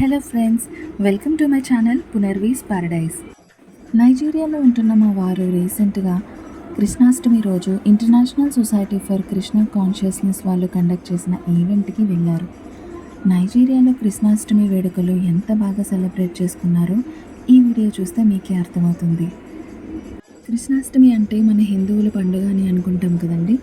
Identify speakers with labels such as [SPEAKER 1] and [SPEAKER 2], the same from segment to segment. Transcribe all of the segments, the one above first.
[SPEAKER 1] Hello friends welcome to my channel పునర్వీస్ Paradise. నైజీరియాలో ఉంటున్న మా వారు రీసెంట్గా కృష్ణాష్టమి రోజు international society for Krishna consciousness వాళ్ళు కండక్ట్ చేసిన ఈవెంట్కి వెళ్ళారు. నైజీరియాలో కృష్ణాష్టమి వేడుకలు ఎంత బాగా సెలబ్రేట్ చేసుకున్నారో ఈ వీడియో చూస్తే మీకే అర్థమవుతుంది. కృష్ణాష్టమి అంటే మన హిందువుల పండుగ అని అనుకుంటాం కదండి?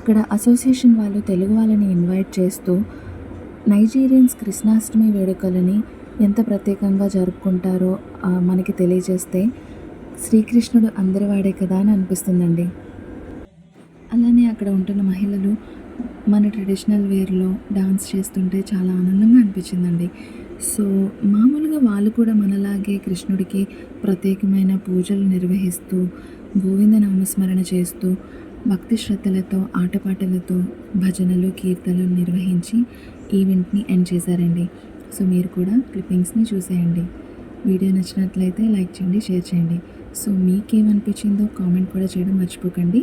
[SPEAKER 1] అక్కడ అసోసియేషన్ వాళ్ళు తెలుగు వాళ్ళని ఇన్వైట్ చేస్తూ నైజీరియన్స్ కృష్ణాష్టమి వేడుకలని ఎంత ప్రత్యేకంగా జరుపుకుంటారో మనకి తెలియజేస్తే శ్రీకృష్ణుడు అందరి వాడే కదా అని అనిపిస్తుందండి. అలానే అక్కడ ఉంటున్న మహిళలు మన ట్రెడిషనల్ వేర్లో డాన్స్ చేస్తుంటే చాలా ఆనందంగా అనిపించిందండి. సో మామూలుగా వాళ్ళు కూడా మనలాగే కృష్ణుడికి ప్రత్యేకమైన పూజలు నిర్వహిస్తూ గోవింద నామస్మరణ చేస్తూ భక్తి శ్రద్ధలతో ఆటపాటలతో భజనలు కీర్తనలు నిర్వహించి ఈవెంట్ని ఎండ్ చేశారండి. సో మీరు కూడా క్లిప్పింగ్స్ని చూసేయండి. వీడియో నచ్చినట్లయితే లైక్ చేయండి షేర్ చేయండి. సో మీకేమనిపించిందో కామెంట్ కూడా చేయడం మర్చిపోకండి.